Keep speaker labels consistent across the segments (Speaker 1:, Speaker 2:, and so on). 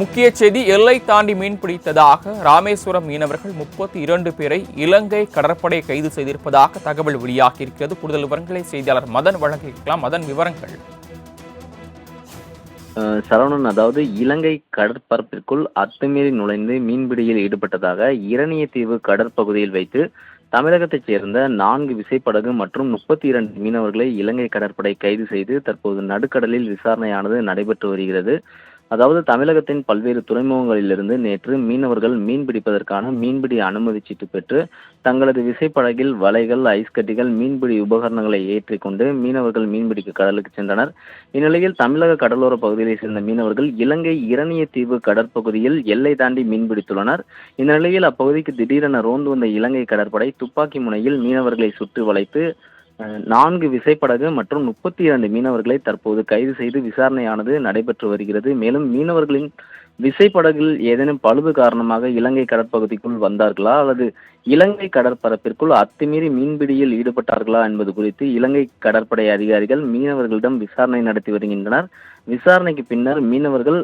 Speaker 1: முக்கிய செய்தி எல்லை தாண்டி மீன் பிடித்ததாக ராமேஸ்வரம் மீனவர்கள் முப்பத்தி இரண்டு பேரை இலங்கை கடற்படை கைது செய்திருப்பதாக தகவல் வெளியாகியிருக்கிறது. கூடுதல் விவரங்களை செய்தியாளர் மதன் வழங்கியிருக்கலாம். மதன் விவரங்கள்.
Speaker 2: சரவணன் அதாவது இலங்கை கடற்பரப்பிற்குள் அத்துமீறி நுழைந்து மீன்பிடியில் ஈடுபட்டதாக இரணியத்தீவு கடற்பகுதியில் வைத்து தமிழகத்தைச் சேர்ந்த நான்கு விசைப்படகு மற்றும் முப்பத்தி இரண்டு மீனவர்களை இலங்கை கடற்படை கைது செய்து தற்போது நடுக்கடலில் விசாரணையானது நடைபெற்று வருகிறது. அதாவது தமிழகத்தின் பல்வேறு துறைமுகங்களிலிருந்து நேற்று மீனவர்கள் மீன் பிடிப்பதற்கான மீன்பிடி அனுமதி சீட்டு பெற்று தங்களது விசைப்படகில் வலைகள் ஐஸ் கட்டிகள் மீன்பிடி உபகரணங்களை ஏற்றிக்கொண்டு மீனவர்கள் மீன்பிடிக்க கடலுக்கு சென்றனர். இந்நிலையில் தமிழக கடலோர பகுதியை சேர்ந்த மீனவர்கள் இலங்கை இரணிய தீவு கடற்பகுதியில் எல்லை தாண்டி மீன்பிடித்துள்ளனர் இந்த நிலையில் அப்பகுதிக்கு திடீரென ரோந்து வந்த இலங்கை கடற்படை துப்பாக்கி முனையில் மீனவர்களை சுட்டு வளைத்து நான்கு விசைப்படகு மற்றும் முப்பத்தி இரண்டு மீனவர்களை தற்போது கைது செய்து விசாரணையானது நடைபெற்று வருகிறது. மேலும் மீனவர்களின் விசைப்படகில் ஏதேனும் பழுது காரணமாக இலங்கை கடற்பகுதிக்குள் வந்தார்களா அல்லது இலங்கை கடற்பரப்பிற்குள் அத்துமீறி மீன்பிடியில் ஈடுபட்டார்களா என்பது குறித்து இலங்கை கடற்படை அதிகாரிகள் மீனவர்களிடம் விசாரணை நடத்தி வருகின்றனர். விசாரணைக்கு பின்னர் மீனவர்கள்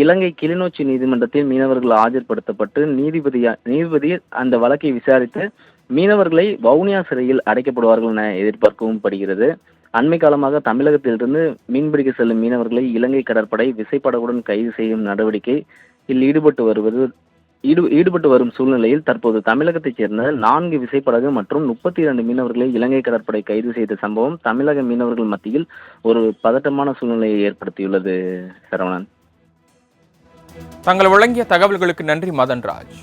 Speaker 2: இலங்கை கிளிநொச்சி நீதிமன்றத்தில் மீனவர்கள் ஆஜர்படுத்தப்பட்டு நீதிபதியா நீதிபதி அந்த வழக்கை விசாரித்து மீனவர்களை வவுனியா சிறையில் அடைக்கப்படுவார்கள் என எதிர்பார்க்கவும் படுகிறது. அண்மை காலமாக தமிழகத்திலிருந்து மீன்பிடிக்க செல்லும் மீனவர்களை இலங்கை கடற்படை விசைப்படகுடன் கைது செய்யும் நடவடிக்கை இல் ஈடுபட்டு வருவது ஈடு ஈடுபட்டு வரும் சூழ்நிலையில் தற்போது தமிழகத்தைச் சேர்ந்த நான்கு விசைப்படகு மற்றும் முப்பத்தி இரண்டு மீனவர்களை இலங்கை கடற்படை கைது செய்த சம்பவம் தமிழக மீனவர்கள் மத்தியில் ஒரு பதட்டமான சூழ்நிலையை ஏற்படுத்தியுள்ளது சரவணன்.
Speaker 1: தங்கள் வழங்கிய தகவல்களுக்கு நன்றி மதன்ராஜ்.